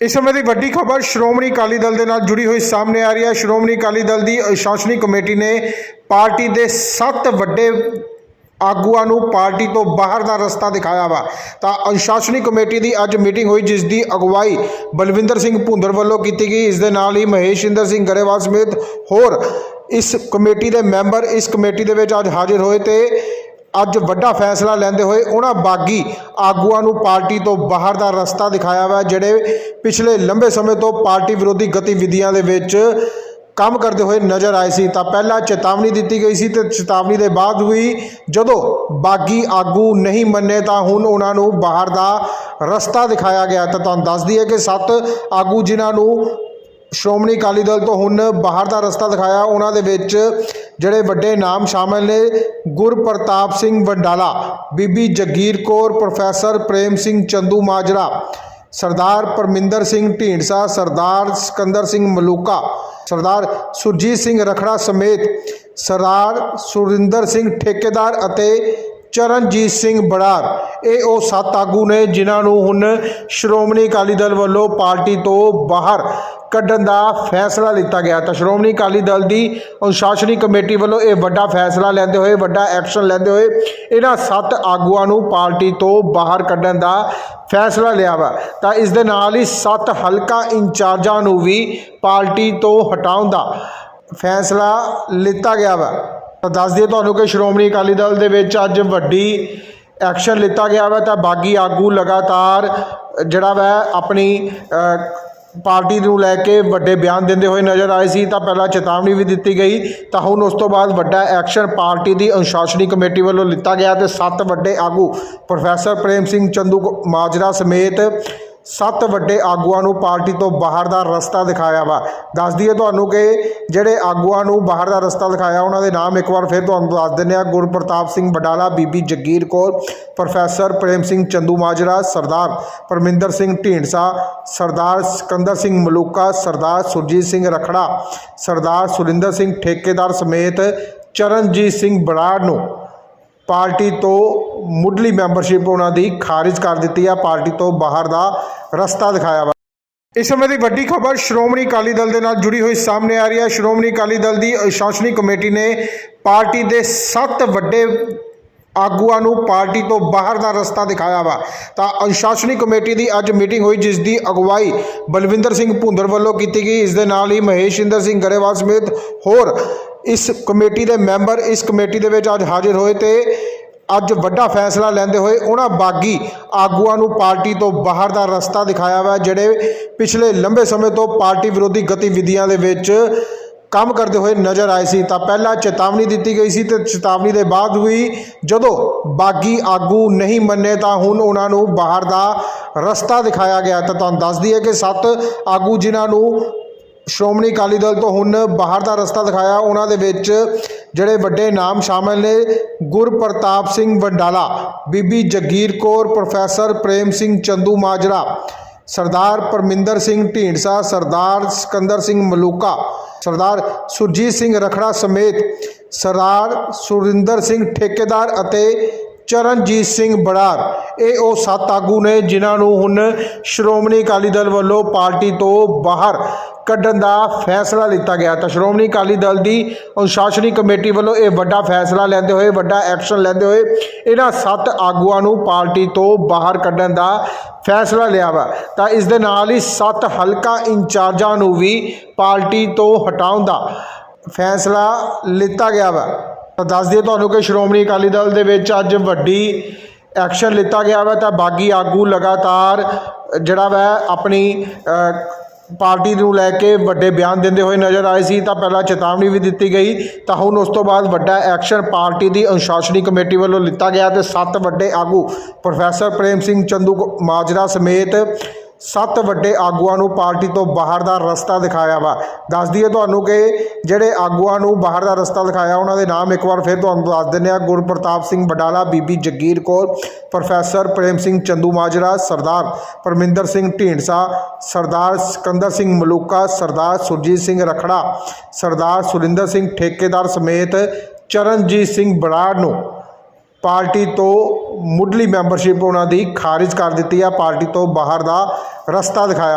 ਇਸ ਸਮੇਂ ਦੀ ਵੱਡੀ ਖਬਰ ਸ਼੍ਰੋਮਣੀ ਅਕਾਲੀ ਦਲ ਦੇ ਨਾਲ ਜੁੜੀ ਹੋਈ ਸਾਹਮਣੇ ਆ ਰਹੀ ਹੈ। ਸ਼੍ਰੋਮਣੀ ਅਕਾਲੀ ਦਲ ਦੀ ਅਸ਼ਾਸਨੀ ਕਮੇਟੀ ਨੇ ਪਾਰਟੀ ਦੇ 7 ਵੱਡੇ ਆਗੂਆਂ ਨੂੰ ਪਾਰਟੀ ਤੋਂ ਬਾਹਰ ਦਾ ਰਸਤਾ ਦਿਖਾਇਆ ਵਾ। ਤਾਂ ਅਨੁਸ਼ਾਸਨੀ ਕਮੇਟੀ ਦੀ ਅੱਜ ਮੀਟਿੰਗ ਹੋਈ, ਜਿਸ ਦੀ ਅਗਵਾਈ ਬਲਵਿੰਦਰ ਸਿੰਘ ਭੁੰਦਰ ਵੱਲੋਂ ਕੀਤੀ ਗਈ। ਇਸ ਦੇ ਨਾਲ ਹੀ ਮਹੇਸ਼ਿੰਦਰ ਸਿੰਘ ਗਰੇਵਾਲ ਸਮੇਤ ਹੋਰ ਇਸ ਕਮੇਟੀ ਦੇ ਮੈਂਬਰ ਇਸ ਕਮੇਟੀ ਦੇ ਵਿੱਚ ਅੱਜ ਹਾਜ਼ਰ ਹੋਏ ਤੇ ਅੱਜ ਵੱਡਾ ਫੈਸਲਾ ਲੈਂਦੇ ਹੋਏ ਉਹਨਾਂ ਬਾਗੀ ਆਗੂਆਂ ਨੂੰ ਪਾਰਟੀ ਤੋਂ ਬਾਹਰ ਦਾ ਰਸਤਾ ਦਿਖਾਇਆ ਵਾ ਜਿਹੜੇ ਪਿਛਲੇ ਲੰਬੇ ਸਮੇਂ ਤੋਂ ਪਾਰਟੀ ਵਿਰੋਧੀ ਗਤੀਵਿਧੀਆਂ ਦੇ ਵਿੱਚ ਕੰਮ ਕਰਦੇ ਹੋਏ ਨਜ਼ਰ ਆਏ ਸੀ। ਤਾਂ ਪਹਿਲਾਂ ਚੇਤਾਵਨੀ ਦਿੱਤੀ ਗਈ ਸੀ ਤੇ ਚੇਤਾਵਨੀ ਦੇ ਬਾਅਦ ਵੀ ਜਦੋਂ ਬਾਗੀ ਆਗੂ ਨਹੀਂ ਮੰਨੇ ਤਾਂ ਹੁਣ ਉਹਨਾਂ ਨੂੰ ਬਾਹਰ ਦਾ ਰਸਤਾ ਦਿਖਾਇਆ ਗਿਆ। ਤਾਂ ਤੁਹਾਨੂੰ ਦੱਸ ਦਈਏ ਕਿ ਸੱਤ ਆਗੂ ਜਿਨ੍ਹਾਂ ਨੂੰ ਸ਼੍ਰੋਮਣੀ ਅਕਾਲੀ ਦਲ ਤੋਂ ਹੁਣ ਬਾਹਰ ਦਾ ਰਸਤਾ ਦਿਖਾਇਆ। ਉਹਨਾਂ ਦੇ ਵਿੱਚ ਜਿਹੜੇ ਵੱਡੇ ਨਾਮ ਸ਼ਾਮਲ ਨੇ, ਗੁਰਪ੍ਰਤਾਪ ਸਿੰਘ ਵੰਡਾਲਾ, ਬੀਬੀ ਜਗੀਰ ਕੌਰ, ਪ੍ਰੋਫੈਸਰ ਪ੍ਰੇਮ ਸਿੰਘ ਚੰਦੂ ਮਾਜਰਾ, ਸਰਦਾਰ ਪਰਮਿੰਦਰ ਸਿੰਘ ਢੀਂਡਸਾ, ਸਰਦਾਰ ਸਿਕੰਦਰ ਸਿੰਘ ਮਲੂਕਾ, ਸਰਦਾਰ ਸੁਰਜੀਤ ਸਿੰਘ ਰਖੜਾ ਸਮੇਤ ਸਰਦਾਰ ਸੁਰਿੰਦਰ ਸਿੰਘ ਠੇਕੇਦਾਰ ਅਤੇ ਚਰਨਜੀਤ ਸਿੰਘ ਬੜਾਰ ਇਹ ਉਹ ਸੱਤ ਆਗੂ ਨੇ ਜਿਨ੍ਹਾਂ ਨੂੰ ਹੁਣ ਸ਼੍ਰੋਮਣੀ ਅਕਾਲੀ ਦਲ ਵੱਲੋਂ ਪਾਰਟੀ ਤੋਂ ਬਾਹਰ ਕੱਢਣ ਦਾ ਫੈਸਲਾ ਲਿੱਤਾ ਗਿਆ। ਤਾਂ ਸ਼੍ਰੋਮਣੀ ਅਕਾਲੀ ਦਲ ਦੀ ਅਨੁਸ਼ਾਸਨੀ ਕਮੇਟੀ ਵੱਲੋਂ ਇਹ ਵੱਡਾ ਫੈਸਲਾ ਲੈਂਦੇ ਹੋਏ, ਵੱਡਾ ਐਕਸ਼ਨ ਲੈਂਦੇ ਹੋਏ ਇਹਨਾਂ ਸੱਤ ਆਗੂਆਂ ਨੂੰ ਪਾਰਟੀ ਤੋਂ ਬਾਹਰ ਕੱਢਣ ਦਾ ਫੈਸਲਾ ਲਿਆ ਵਾ। ਤਾਂ ਇਸ ਦੇ ਨਾਲ ਹੀ ਸੱਤ ਹਲਕਾ ਇੰਚਾਰਜਾਂ ਨੂੰ ਵੀ ਪਾਰਟੀ ਤੋਂ ਹਟਾਉਣ ਦਾ ਫੈਸਲਾ ਲਿੱਤਾ ਗਿਆ ਵਾ। ਤਾਂ ਦੱਸ ਦਈਏ ਤੁਹਾਨੂੰ ਕਿ ਸ਼੍ਰੋਮਣੀ ਅਕਾਲੀ ਦਲ ਦੇ ਵਿੱਚ ਅੱਜ ਵੱਡੀ ਐਕਸ਼ਨ ਲਿੱਤਾ ਗਿਆ ਵਾ। ਤਾਂ ਬਾਗੀ ਆਗੂ ਲਗਾਤਾਰ ਜਿਹੜਾ ਵਾ ਆਪਣੀ ਪਾਰਟੀ ਨੂੰ ਲੈ ਕੇ ਵੱਡੇ ਬਿਆਨ ਦਿੰਦੇ ਹੋਏ ਨਜ਼ਰ ਆਏ ਸੀ, ਤਾਂ ਪਹਿਲਾਂ ਚੇਤਾਵਨੀ ਵੀ ਦਿੱਤੀ ਗਈ, ਤਾਂ ਹੁਣ ਉਸ ਤੋਂ ਬਾਅਦ ਵੱਡਾ ਐਕਸ਼ਨ ਪਾਰਟੀ ਦੀ ਅਨੁਸ਼ਾਸਨੀ ਕਮੇਟੀ ਵੱਲੋਂ ਲਿੱਤਾ ਗਿਆ ਤੇ ਸੱਤ ਵੱਡੇ ਆਗੂ, ਪ੍ਰੋਫੈਸਰ ਪ੍ਰੇਮ ਸਿੰਘ ਚੰਦੂ ਮਾਜਰਾ ਸਮੇਤ ਸੱਤ ਵੱਡੇ ਆਗੂਆਂ ਨੂੰ ਪਾਰਟੀ ਤੋਂ ਬਾਹਰ ਦਾ ਰਸਤਾ ਦਿਖਾਇਆ ਵਾ। ਦੱਸ ਦਈਏ ਤੁਹਾਨੂੰ ਕਿ ਜਿਹੜੇ ਆਗੂਆਂ ਨੂੰ ਬਾਹਰ ਦਾ ਰਸਤਾ ਦਿਖਾਇਆ, ਉਹਨਾਂ ਦੇ ਨਾਮ ਇੱਕ ਵਾਰ ਫਿਰ ਤੁਹਾਨੂੰ ਦੱਸ ਦਿੰਦੇ ਆ ਗੁਰਪ੍ਰਤਾਪ ਸਿੰਘ ਬਡਾਲਾ, ਬੀਬੀ ਜਗੀਰ ਕੌਰ, ਪ੍ਰੋਫੈਸਰ ਪ੍ਰੇਮ ਸਿੰਘ ਚੰਦੂਮਾਜਰਾ, ਸਰਦਾਰ ਪਰਮਿੰਦਰ ਸਿੰਘ ਢੀਂਡਸਾ, ਸਰਦਾਰ ਸਿਕੰਦਰ ਸਿੰਘ ਮਲੂਕਾ, ਸਰਦਾਰ ਸੁਰਜੀਤ ਸਿੰਘ ਰਖੜਾ, ਸਰਦਾਰ ਸੁਰਿੰਦਰ ਸਿੰਘ ਠੇਕੇਦਾਰ ਸਮੇਤ ਚਰਨਜੀਤ ਸਿੰਘ ਬਰਾੜ ਨੂੰ ਪਾਰਟੀ ਤੋਂ ਮੁੱਢਲੀ ਮੈਂਬਰਸ਼ਿਪ ਉਹਨਾਂ ਦੀ ਖਾਰਜ ਕਰ ਦਿੱਤੀ ਆ, ਪਾਰਟੀ ਤੋਂ ਬਾਹਰ ਦਾ ਰਸਤਾ ਦਿਖਾਇਆ ਵਾ। ਇਸ ਸਮੇਂ ਦੀ ਵੱਡੀ ਖਬਰ ਸ਼੍ਰੋਮਣੀ ਅਕਾਲੀ ਦਲ ਦੇ ਨਾਲ ਜੁੜੀ ਹੋਈ ਸਾਹਮਣੇ ਆ ਰਹੀ ਹੈ। ਸ਼੍ਰੋਮਣੀ ਅਕਾਲੀ ਦਲ ਦੀ ਅਸ਼ਾਸਨੀ ਕਮੇਟੀ ਨੇ ਪਾਰਟੀ ਦੇ 7 ਵੱਡੇ ਆਗੂਆਂ ਨੂੰ ਪਾਰਟੀ ਤੋਂ ਬਾਹਰ ਦਾ ਰਸਤਾ ਦਿਖਾਇਆ ਵਾ। ਤਾਂ ਅਨੁਸ਼ਾਸਨੀ ਕਮੇਟੀ ਦੀ ਅੱਜ ਮੀਟਿੰਗ ਹੋਈ, ਜਿਸ ਦੀ ਅਗਵਾਈ ਬਲਵਿੰਦਰ ਸਿੰਘ ਭੁੰਦਰ ਵੱਲੋਂ ਕੀਤੀ ਗਈ। ਇਸ ਦੇ ਨਾਲ ਹੀ ਮਹੇਸ਼ ਇੰਦਰ ਸਿੰਘ ਗਰੇਵਾਲ ਸਮੇਤ ਹੋਰ ਇਸ ਕਮੇਟੀ ਦੇ ਮੈਂਬਰ ਇਸ ਕਮੇਟੀ ਦੇ ਵਿੱਚ ਅੱਜ ਹਾਜ਼ਰ ਹੋਏ ਤੇ ਅੱਜ ਵੱਡਾ ਫੈਸਲਾ ਲੈਂਦੇ ਹੋਏ ਉਹਨਾਂ ਬਾਗੀ ਆਗੂਆਂ ਨੂੰ ਪਾਰਟੀ ਤੋਂ ਬਾਹਰ ਦਾ ਰਸਤਾ ਦਿਖਾਇਆ ਵਾ, ਜਿਹੜੇ ਪਿਛਲੇ ਲੰਬੇ ਸਮੇਂ ਤੋਂ ਪਾਰਟੀ ਵਿਰੋਧੀ ਗਤੀਵਿਧੀਆਂ ਦੇ ਵਿੱਚ ਕੰਮ ਕਰਦੇ ਹੋਏ ਨਜ਼ਰ ਆਏ ਸੀ। ਤਾਂ ਪਹਿਲਾਂ ਚੇਤਾਵਨੀ ਦਿੱਤੀ ਗਈ ਸੀ ਤੇ ਚੇਤਾਵਨੀ ਦੇ ਬਾਅਦ ਵੀ ਜਦੋਂ ਬਾਗੀ ਆਗੂ ਨਹੀਂ ਮੰਨੇ ਤਾਂ ਹੁਣ ਉਹਨਾਂ ਨੂੰ ਬਾਹਰ ਦਾ ਰਸਤਾ ਦਿਖਾਇਆ ਗਿਆ। ਤਾਂ ਤੁਹਾਨੂੰ ਦੱਸ ਦਈਏ ਕਿ ਸੱਤ ਆਗੂ ਜਿਨ੍ਹਾਂ ਨੂੰ ਸ਼੍ਰੋਮਣੀ ਅਕਾਲੀ ਦਲ ਤੋਂ ਹੁਣ ਬਾਹਰ ਦਾ ਰਸਤਾ ਦਿਖਾਇਆ। ਉਹਨਾਂ ਦੇ ਵਿੱਚ ਜਿਹੜੇ ਵੱਡੇ ਨਾਮ ਸ਼ਾਮਲ ਨੇ, ਗੁਰਪ੍ਰਤਾਪ ਸਿੰਘ ਵੰਡਾਲਾ, ਬੀਬੀ ਜਗੀਰ ਕੌਰ, ਪ੍ਰੋਫੈਸਰ ਪ੍ਰੇਮ ਸਿੰਘ ਚੰਦੂ ਮਾਜਰਾ, ਸਰਦਾਰ ਪਰਮਿੰਦਰ ਸਿੰਘ ਢੀਂਡਸਾ, ਸਰਦਾਰ ਸਿਕੰਦਰ ਸਿੰਘ ਮਲੂਕਾ, ਸਰਦਾਰ ਸੁਰਜੀਤ ਸਿੰਘ ਰਖੜਾ ਸਮੇਤ ਸਰਦਾਰ ਸੁਰਿੰਦਰ ਸਿੰਘ ਠੇਕੇਦਾਰ ਅਤੇ ਚਰਨਜੀਤ ਸਿੰਘ ਬੜਾਰ ਇਹ ਉਹ ਸੱਤ ਆਗੂ ਨੇ ਜਿਨ੍ਹਾਂ ਨੂੰ ਹੁਣ ਸ਼੍ਰੋਮਣੀ ਅਕਾਲੀ ਦਲ ਵੱਲੋਂ ਪਾਰਟੀ ਤੋਂ ਬਾਹਰ ਕੱਢਣ ਦਾ ਫੈਸਲਾ ਲਿੱਤਾ ਗਿਆ। ਤਾਂ ਸ਼੍ਰੋਮਣੀ ਅਕਾਲੀ ਦਲ ਦੀ ਅਨੁਸ਼ਾਸਨੀ ਕਮੇਟੀ ਵੱਲੋਂ ਇਹ ਵੱਡਾ ਫੈਸਲਾ ਲੈਂਦੇ ਹੋਏ, ਵੱਡਾ ਐਕਸ਼ਨ ਲੈਂਦੇ ਹੋਏ ਇਹਨਾਂ ਸੱਤ ਆਗੂਆਂ ਨੂੰ ਪਾਰਟੀ ਤੋਂ ਬਾਹਰ ਕੱਢਣ ਦਾ ਫੈਸਲਾ ਲਿਆ ਵਾ। ਤਾਂ ਇਸ ਦੇ ਨਾਲ ਹੀ ਸੱਤ ਹਲਕਾ ਇੰਚਾਰਜਾਂ ਨੂੰ ਵੀ ਪਾਰਟੀ ਤੋਂ ਹਟਾਉਣ ਦਾ ਫੈਸਲਾ ਲਿੱਤਾ ਗਿਆ ਵਾ। ਤਾਂ ਦੱਸ ਦਈਏ ਤੁਹਾਨੂੰ ਕਿ ਸ਼੍ਰੋਮਣੀ ਅਕਾਲੀ ਦਲ ਦੇ ਵਿੱਚ ਅੱਜ ਵੱਡੀ ਐਕਸ਼ਨ ਲਿੱਤਾ ਗਿਆ ਵਾ। ਤਾਂ ਬਾਗੀ ਆਗੂ ਲਗਾਤਾਰ ਜਿਹੜਾ ਵਾ ਆਪਣੀ ਪਾਰਟੀ ਨੂੰ ਲੈ ਕੇ ਵੱਡੇ ਬਿਆਨ ਦਿੰਦੇ ਹੋਏ ਨਜ਼ਰ ਆਏ ਸੀ, ਤਾਂ ਪਹਿਲਾਂ ਚੇਤਾਵਨੀ ਵੀ ਦਿੱਤੀ ਗਈ, ਤਾਂ ਹੁਣ ਉਸ ਤੋਂ ਬਾਅਦ ਵੱਡਾ ਐਕਸ਼ਨ ਪਾਰਟੀ ਦੀ ਅਨੁਸ਼ਾਸਨੀ ਕਮੇਟੀ ਵੱਲੋਂ ਲਿੱਤਾ ਗਿਆ ਤੇ ਸੱਤ ਵੱਡੇ ਆਗੂ, ਪ੍ਰੋਫੈਸਰ ਪ੍ਰੇਮ ਸਿੰਘ ਚੰਦੂ ਮਾਜਰਾ ਸਮੇਤ ਸੱਤ ਵੱਡੇ ਆਗੂਆਂ ਨੂੰ ਪਾਰਟੀ ਤੋਂ ਬਾਹਰ ਦਾ ਰਸਤਾ ਦਿਖਾਇਆ ਵਾ। ਦੱਸ ਦਈਏ ਤੁਹਾਨੂੰ ਕਿ ਜਿਹੜੇ ਆਗੂਆਂ ਨੂੰ ਬਾਹਰ ਦਾ ਰਸਤਾ ਦਿਖਾਇਆ, ਉਹਨਾਂ ਦੇ ਨਾਮ ਇੱਕ ਵਾਰ ਫਿਰ ਤੁਹਾਨੂੰ ਦੱਸ ਦਿੰਦੇ ਆ ਗੁਰਪ੍ਰਤਾਪ ਸਿੰਘ ਬਡਾਲਾ ਬੀਬੀ ਜਗੀਰ ਕੌਰ, ਪ੍ਰੋਫੈਸਰ ਪ੍ਰੇਮ ਸਿੰਘ ਚੰਦੂਮਾਜਰਾ ਸਰਦਾਰ ਪਰਮਿੰਦਰ ਸਿੰਘ ਢੀਂਡਸਾ, ਸਰਦਾਰ ਸਿਕੰਦਰ ਸਿੰਘ ਮਲੂਕਾ, ਸਰਦਾਰ ਸੁਰਜੀਤ ਸਿੰਘ ਰਖੜਾ, ਸਰਦਾਰ ਸੁਰਿੰਦਰ ਸਿੰਘ ਠੇਕੇਦਾਰ ਸਮੇਤ ਚਰਨਜੀਤ ਸਿੰਘ ਬਰਾੜ ਨੂੰ ਪਾਰਟੀ ਤੋਂ ਮੁੱਢਲੀ ਮੈਂਬਰਸ਼ਿਪ ਉਹਨਾਂ ਦੀ ਖਾਰਿਜ ਕਰ ਦਿੱਤੀ ਆ, ਪਾਰਟੀ ਤੋਂ ਬਾਹਰ ਦਾ ਰਸਤਾ ਦਿਖਾਇਆ ਵਾ